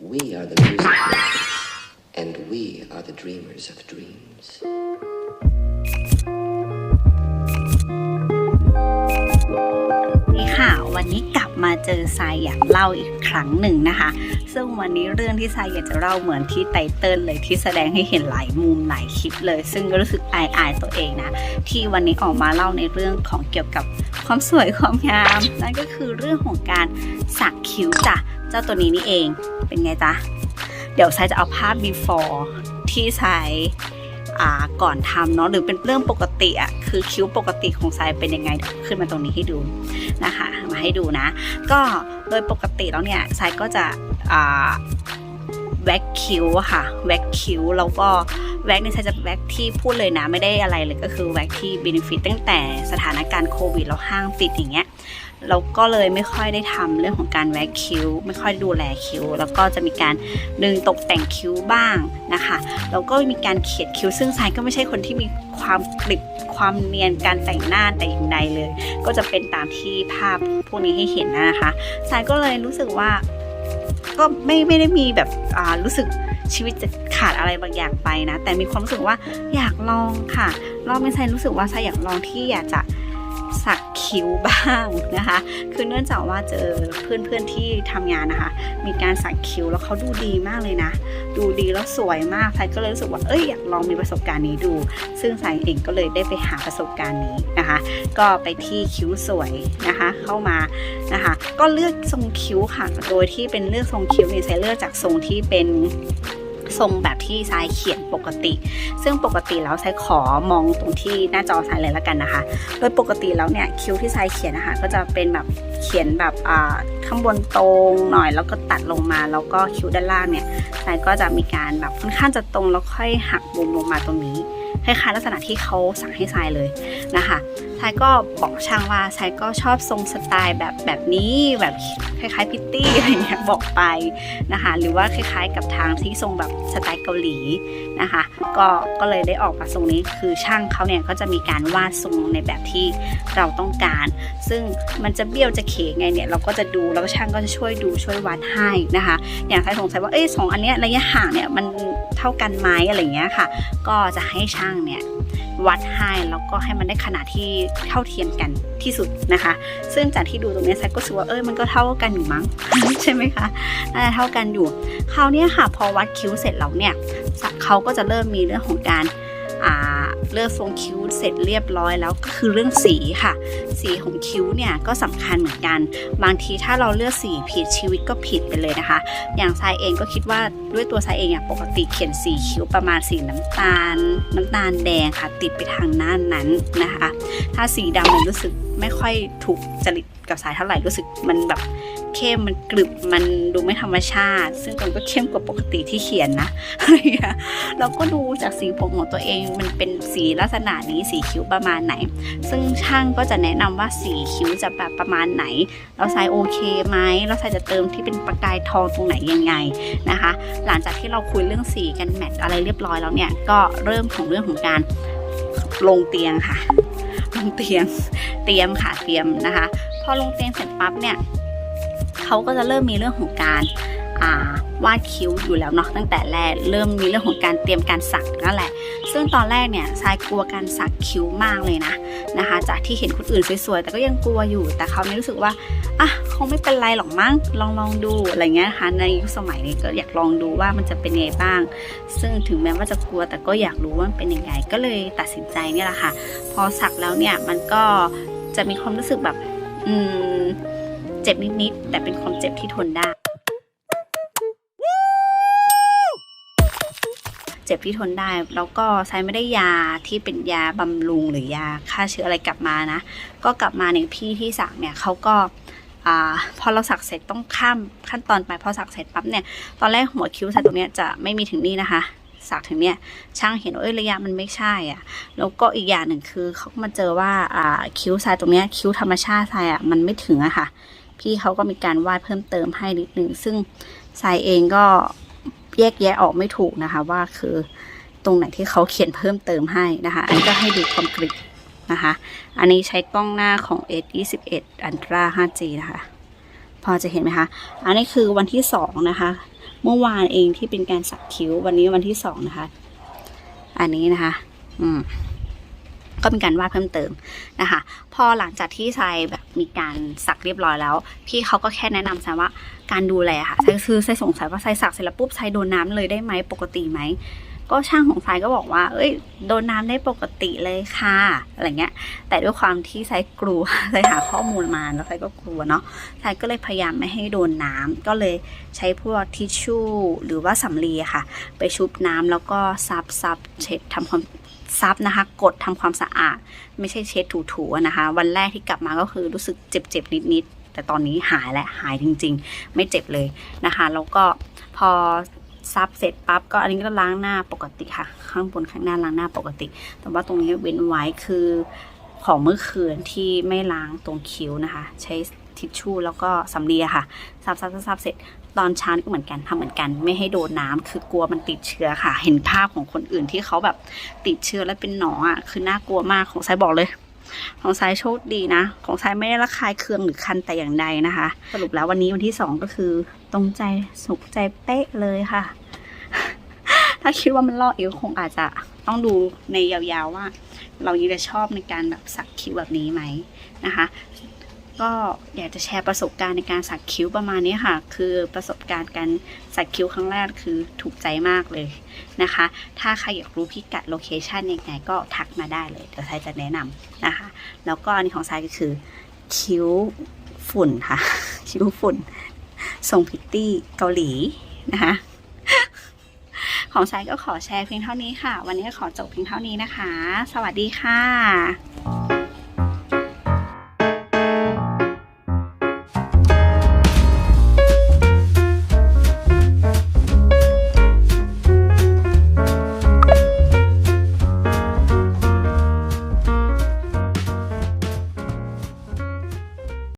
We are the music makers, and we are the dreamers of dreams. นี่ค่ะ วันนี้กลับ มาเจอทรายอยากเล่าอีกครั้งหนึ่งนะคะ ซึ่งวันนี้เรื่องที่ทรายอยากจะเล่าเหมือนที่ไตเติ้ลเลยที่แสดงให้เห็นหลายมุมหลายคลิปเลย ซึ่งก็รู้สึกอายอายๆตัวเองนะ ที่วันนี้ออกมาเล่าในเรื่องของเกี่ยวกับความสวยความงามนั่นก็คือเรื่องของการสักคิ้วจ้ะเจ้าตัวนี้นี่เองเป็นไงจ๊ะเดี๋ยวทรายจะเอาภาพ before ที่ทรายอ่าก่อนทำเนาะหรือเป็นเรื่องปกติอะ คือคิ้วปกติของทรายเป็นยังไงขึ้นมาตรงนี้ให้ดูนะคะ มาให้ดูนะ ก็โดยปกติแล้วเนี่ยทรายก็จะ แว็กคิ้วอะค่ะ แว็กคิ้วแล้วก็แว็กเนี่ยทรายจะแว็กที่พูดเลยนะไม่ได้อะไรเลยก็คือแว็กที่เบนฟิตตั้งแต่สถานการณ์โควิดแล้วห้างปิดอย่างเงี้ยเราก็เลยไม่ค่อยได้ทำเรื่องของการแว็กคิ้ว ไม่ค่อยดูแลคิ้ว แล้วก็จะมีการดึงตกแต่งคิ้วบ้างนะคะแล้วก็มีการเขียนคิ้วซึ่งทรายก็ไม่ใช่คนที่มีความกริบความเนียนการแต่งหน้าแต่อย่างใดเลย ก็จะเป็นตามที่ภาพพวกนี้ให้เห็นนะคะสายก็เลยรู้สึกว่า ก็ไม่ไม่ได้มีแบบรู้สึกชีวิตจะขาดอะไรบางอย่างไปนะ แต่มีความรู้สึกว่าอยากลองค่ะ รอบไม่ใช่รู้สึกว่าใช่อยากลองที่อยากจะ สักคิ้วบ้างนะคะ คือเนื่องจากว่าเจอเพื่อนเพื่อนๆที่ทำงานนะคะ มีการสักคิ้วแล้วเขาดูดีมากเลยนะ ดูดีแล้วสวยมากสายก็เลยรู้สึกว่าเอ้ยอยากลองมีประสบการณ์นี้ดู ซึ่งสายเองก็เลยได้ไปหาประสบการณ์นี้นะคะ ก็ไปที่คิ้วสวยนะคะ เข้ามานะคะ ก็เลือกทรงคิ้วค่ะ โดยที่เป็นเลือกทรงคิ้วเนี่ยใช้เลือกจากทรงที่เป็น ทรงแบบที่ทรายเขียนปกติ ซึ่งปกติแล้วทรายขอมองตรงที่หน้าจอทรายเลยละกันนะคะ โดยปกติแล้วเนี่ยคิ้วที่ทรายเขียนนะคะก็จะเป็นแบบเขียนแบบข้างบนตรงหน่อยแล้วก็ตัดลงมาแล้วก็คิ้วด้านล่างเนี่ยทรายก็จะมีการแบบค่อนข้างจะตรงแล้วค่อยหักมุมลงมาตรงนี้คล้ายๆลักษณะที่เขาสั่งให้ทรายเลยนะคะ ทรายก็บอกช่างว่าทรายก็ชอบทรงสไตล์แบบแบบนี้แบบคล้ายๆพิตตี้อะไรเงี้ยบอกไปนะคะหรือว่าคล้ายๆกับทางที่ทรงแบบสไตล์เกาหลีนะคะก็ก็เลยได้ออกมาทรงนี้คือช่างเขาเนี่ยก็จะมีการวาดทรงในแบบที่เราต้องการ ซึ่งมันจะเบี้ยวจะเขงไงเนี่ยเราก็จะดูแล้วก็ช่างก็จะช่วยดูช่วยวัดให้นะคะ อย่างใครสงสัยว่าเอ้ยสองอันเนี้ยระยะห่างเนี่ยมันเท่ากันไหมอะไรเงี้ยค่ะ ก็จะให้ช่างเนี่ย วัดให้แล้วก็ให้มันได้ขนาดที่เท่าเทียมกันที่สุดนะคะ ซึ่งจากที่ดูตรงนี้แซกก็รู้สึกว่าเอ้ยมันก็เท่ากันอยู่มั้งใช่ไหมคะน่าจะเท่ากันอยู่คราวนี้ค่ะพอวัดคิ้วเสร็จแล้วเนี่ยเขาก็จะเริ่มมีเรื่องของการ เลือกทรงคิ้วเสร็จเรียบร้อยแล้วก็คือเรื่องสีค่ะ สีของคิ้วเนี่ยก็สำคัญเหมือนกัน บางทีถ้าเราเลือกสีผิดชีวิตก็ผิดไปเลยนะคะ อย่างทรายเองก็คิดว่าด้วยตัวทรายเองอะปกติเขียนสีคิ้วประมาณสีน้ำตาล น้ำตาลแดงค่ะ ติดไปทางหน้านั้นนะคะ ถ้าสีดำมันรู้สึกไม่ค่อยถูกจริตกับสายเท่าไหร่รู้สึกมันแบบ เข้มมันกรึบมันดูไม่ธรรมชาติ ซึ่งมันก็เข้มกว่าปกติที่เขียนนะอะไรอย่างเงี้ยเราก็ดูจากสีผมของตัวเองมันเป็นสีลักษณะนี้สีคิ้วประมาณไหน ซึ่งช่างก็จะแนะนำว่าสีคิ้วจะแบบประมาณไหน เราใส่โอเคไหมเราใส่จะเติมที่เป็นประกายทองตรงไหนยังไงนะคะ หลังจากที่เราคุยเรื่องสีกันแมทอะไรเรียบร้อยแล้วเนี่ยก็เริ่มของเรื่องของการลงเตียงค่ะ ลงเตียง เตรียมค่ะ เตรียมนะคะ พอลงเตียงเสร็จปั๊บเนี่ย เขาก็จะเริ่มมีเรื่องของการาวาดคิ้วอยู่แล้วเนาะตั้งแต่แรกเริ่มมีเรื่องของการเตรียมการสักนั่นแหละ ซึ่งตอนแรกเนี่ยทรายกลัวการสักคิ้วมากเลยนะนะคะ จากที่เห็นคนอื่นสวยๆแต่ก็ยังกลัวอยู่ แต่เขาเนี่ยรู้สึกว่าอะคงไม่เป็นไรหรอกมั้งลองลองดูอะไรเงี้ยนะคะในยุคสมัยนี้ก็อยากลองดูว่ามันจะเป็นยังไงบ้าง ซึ่งถึงแม้ว่าจะกลัวแต่ก็อยากรู้ว่ามันเป็นยังไงก็เลยตัดสินใจเนี่ยแหละค่ะ พอสักแล้วเนี่ยมันก็จะมีความรู้สึกแบบ อืม จ็บนิดๆ แต่เป็นความเจ็บที่ทนได้ เจ็บที่ทนได้ แล้วก็ใช้ไม่ได้ยาที่เป็นยาบำรุงหรือยาฆ่าเชื้ออะไรกลับมานะ ก็กลับมาในพี่ที่สักเนี่ยเขาก็อพอเราสักเสร็จต้องข้ามขั้นตอนไปพอสักเสร็จปั๊บเนี่ยตอนแรกหัวคิ้วใส่ตรงเนี้ยจะไม่มีถึงนี่นะคะสักถึงเนี่ยช่างเห็นว่าเอ้ยระยะมันไม่ใช่อะแล้วก็อีกอย่างหนึ่งคือเขามาเจอว่าอ่าคิ้วทรายตรงเนี้ยคิ้วธรรมชาติทรายอะมันไม่ถึงอะค่ะ พี่เขาก็มีการวาดเพิ่มเติมให้นิดนึงซึ่งทรายเองก็แยกแยะออกไม่ถูกนะคะ ว่าคือตรงไหนที่เขาเขียนเพิ่มเติมให้นะคะ อันนี้ก็ให้ดูความกริบนะคะ อันนี้ใช้กล้องหน้าของ S21 Ultra 5G นะคะ พอจะเห็นไหมคะ อันนี้คือวันที่สองนะคะ เมื่อวานเองที่เป็นการสักคิ้ว วันนี้วันที่สองนะคะ อันนี้นะคะ อืม ก็เป็นการวาดเพิ่มเติมนะคะ พอหลังจากที่ทรายแบบมีการสักเรียบร้อยแล้ว พี่เขาก็แค่แนะนำทรายว่าการดูแลค่ะทรายคือทรายสงสัยว่าทรายสักเสร็จแล้วปุ๊บทรายโดนน้ำเลยได้ไหมปกติไหมก็ช่างของทรายก็บอกว่า เอ้ย โดนน้ำได้ปกติเลยค่ะ อะไรเงี้ย แต่ด้วยความที่ทรายกลัวทรายหาข้อมูลมาแล้วทรายก็กลัวเนาะทรายก็เลยพยายามไม่ให้โดนน้ำ ก็เลยใช้พวกทิชชู่หรือว่าสำลีค่ะ ไปชุบน้ำแล้วก็ซับซับเช็ดทำความ ซับนะคะ กดทำความสะอาด ไม่ใช่เช็ดถูๆนะคะ วันแรกที่กลับมาก็คือรู้สึกเจ็บๆนิดๆ แต่ตอนนี้หายแล้วหายจริง ๆ ไม่เจ็บเลยนะคะ แล้วก็พอซับเสร็จปั๊บก็อันนี้ก็ล้างหน้าปกติค่ะ ข้างบนข้างหน้าล้างหน้าปกติ แต่ว่าตรงนี้เว้นไว้คือของเมื่อคืนที่ไม่ล้างตรงคิ้วนะคะ ใช้ทิชชู่แล้วก็สำลีค่ะซับซับซับซับเสร็จ ตอนเช้านี่ก็เหมือนกันทำเหมือนกัน ไม่ให้โดนน้ำคือกลัวมันติดเชื้อค่ะ เห็นภาพของคนอื่นที่เขาแบบติดเชื้อแล้วเป็นหนองอะคือน่ากลัวมากของสายบอกเลย ของสายโชคดีนะ ของสายไม่ได้ระคายเคืองหรือคันแต่อย่างใดนะคะ สรุปแล้ววันนี้วันที่สองก็คือ ตรงใจสุขใจเป๊ะเลยค่ะ ถ้าคิดว่ามันลอกเอวคงอาจจะต้องดูในยาวๆว่า เรายังจะชอบในการแบบสักคิ้วแบบนี้ไหมนะคะ ก็อยากจะแชร์ประสบการณ์ในการสักคิ้วประมาณนี้ค่ะ คือประสบการณ์การสักคิ้วครั้งแรกคือถูกใจมากเลยนะคะ ถ้าใครอยากรู้พิกัดโลเคชันยังไงก็ทักมาได้เลย เดี๋ยวทรายจะแนะนำนะคะ แล้วก็อันนี้ของทรายก็คือคิ้วฝุ่นค่ะ คิ้วฝุ่นทรงพิตตี้เกาหลีนะคะของทรายก็ขอแชร์เพียงเท่านี้ค่ะ วันนี้ก็ขอจบเพียงเท่านี้นะคะ สวัสดีค่ะ